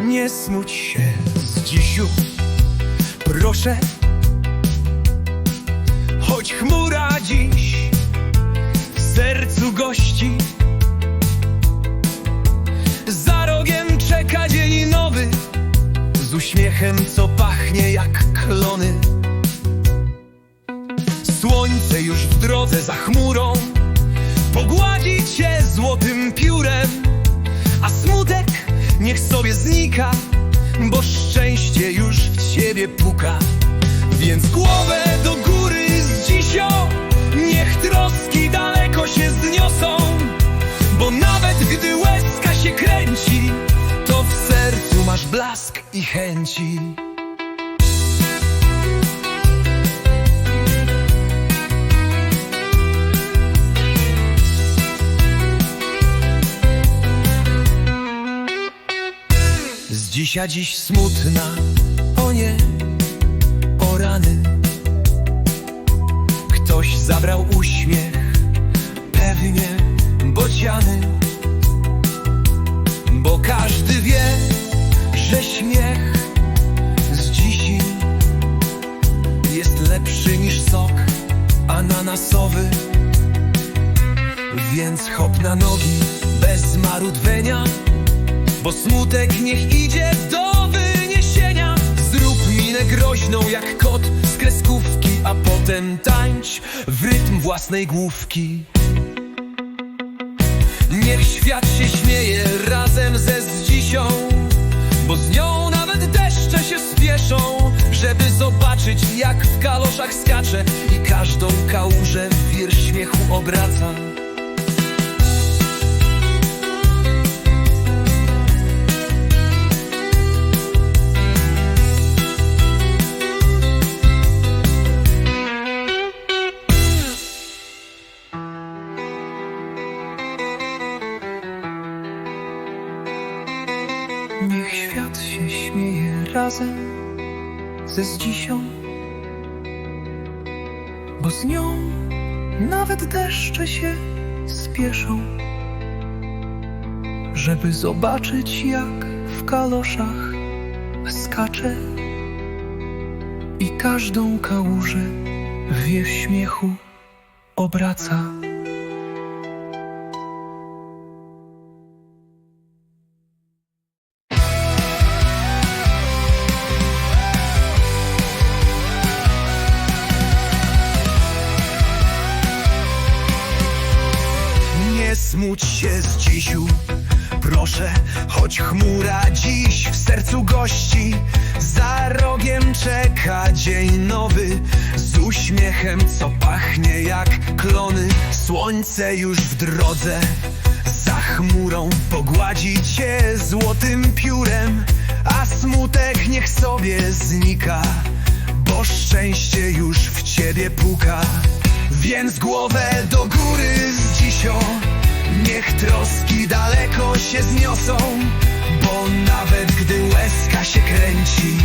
Nie smuć się z dzisiu, proszę Choć chmura dziś w sercu gości. Za rogiem czeka dzień nowy Z uśmiechem, co pachnie jak klony. Słońce już w drodze za chmurą Pogładzi cię złotym piórem niech sobie znika Bo szczęście już w ciebie puka. Więc głowę do góry z dzisią Niech troski daleko się zniosą. Bo nawet gdy łezka się kręci To w sercu masz blask i chęci Z dzisiaj dziś smutna, o nie, o rany. Ktoś zabrał uśmiech, pewnie bociany. Bo każdy wie, że śmiech z dzisiaj Jest lepszy niż sok ananasowy. Więc hop na nogi, bez marudwienia bo smutek niech idzie do wyniesienia. Zrób minę groźną jak kot z kreskówki A potem tańcz w rytm własnej główki. Niech świat się śmieje razem ze zdzisią Bo z nią nawet deszcze się spieszą Żeby zobaczyć jak w kaloszach skacze I każdą kałużę w wir śmiechu obraca Niech świat się śmieje razem ze zdzisią Bo z nią nawet deszcze się spieszą Żeby zobaczyć jak w kaloszach skacze I każdą kałużę w śmiechu obraca choć chmura dziś w sercu gości. Za rogiem czeka dzień nowy, z uśmiechem, co pachnie jak klony. Słońce już w drodze, za chmurą pogładzi cię złotym piórem, a smutek niech sobie znika, bo szczęście już w ciebie puka. Więc głowę do góry z dzisią Niech troski daleko się zniosą Bo nawet gdy łezka się kręci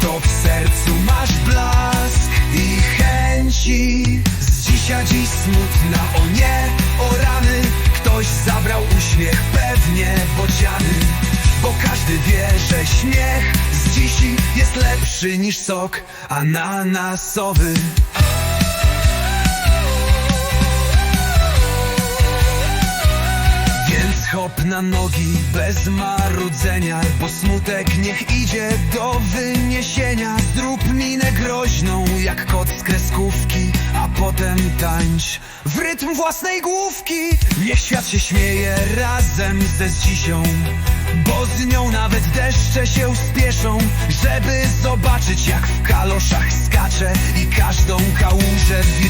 To w sercu masz blask i chęci. Z dzisiaj dziś smutna, o nie, o rany. Ktoś zabrał uśmiech, pewnie bociany Bo każdy wie, że śmiech z jest lepszy niż sok ananasowy hop na nogi bez marudzenia Bo smutek niech idzie do wyniesienia. Zrób minę groźną jak kot z kreskówki A potem tańcz w rytm własnej główki. Niech świat się śmieje razem ze zdzisią Bo z nią nawet deszcze się spieszą. Żeby zobaczyć jak w kaloszach skacze I każdą kałużę w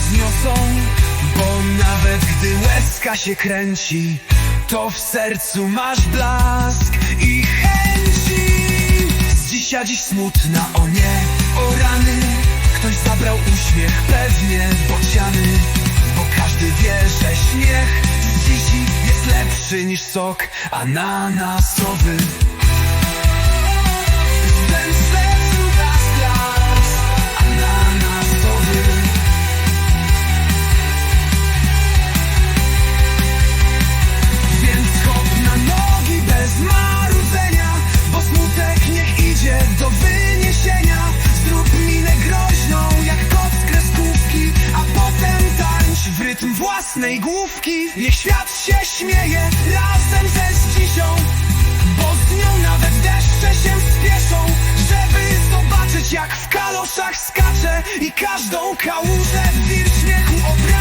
zniosą Bo nawet gdy łezka się kręci To w sercu masz blask i chęci. Z dzisiaj dziś smutna, o nie, o rany. Ktoś zabrał uśmiech, pewnie bociany Bo każdy wie, że śmiech z dziś jest lepszy niż sok ananasowy własnej główki. Niech świat się śmieje razem ze zdzisią Bo z nią nawet deszcze się spieszą. Żeby zobaczyć jak w kaloszach skacze I każdą kałużę w wir śmiechu obraca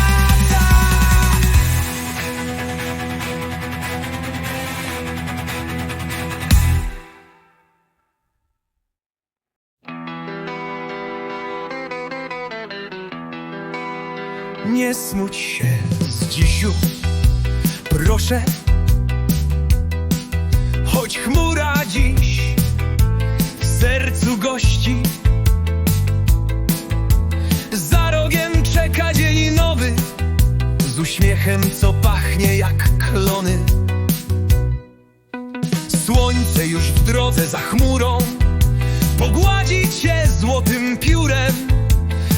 Nie smuć się z dzisiu, proszę Choć chmura dziś w sercu gości. Za rogiem czeka dzień nowy Z uśmiechem, co pachnie jak klony. Słońce już w drodze za chmurą Pogładzi cię złotym piórem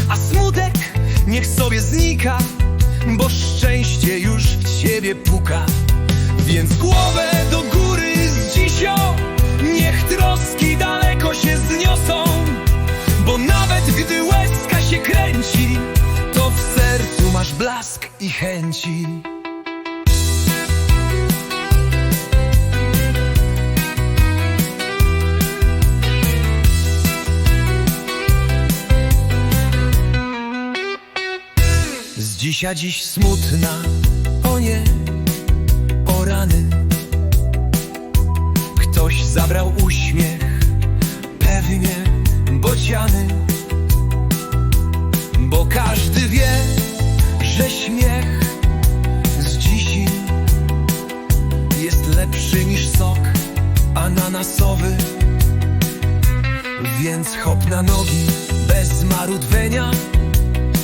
a smutek niech sobie znika, bo szczęście już w ciebie puka. Więc głowę do góry z dzisią, niech troski daleko się zniosą, bo nawet gdy łezka się kręci, to w sercu masz blask i chęci. Z dzisiaj dziś smutna, o nie, o rany. Ktoś zabrał uśmiech, pewnie bociany Bo każdy wie, że śmiech z dziś jest lepszy niż sok ananasowy. Więc hop na nogi, bez marudwienia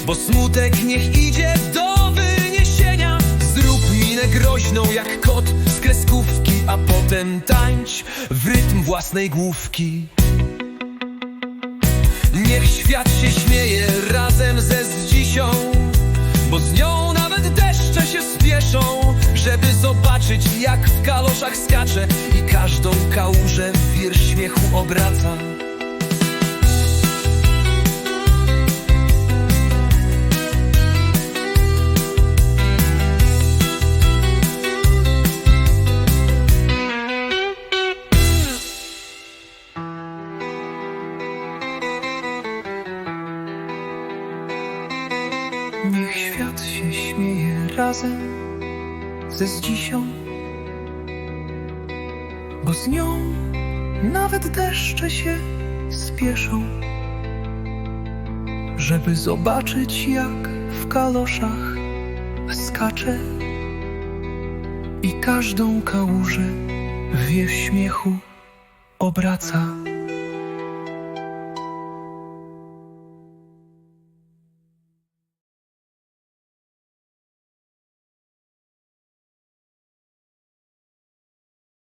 bo smutek niech idzie do wyniesienia. Zrób minę groźną jak kot z kreskówki A potem tańcz w rytm własnej główki. Niech świat się śmieje razem ze zdzisią Bo z nią nawet deszcze się spieszą Żeby zobaczyć jak w kaloszach skacze I każdą kałużę w wir śmiechu obraca ze zdzisią, bo z nią nawet deszcze się spieszą, żeby zobaczyć jak w kaloszach skacze i każdą kałużę w wir śmiechu obraca.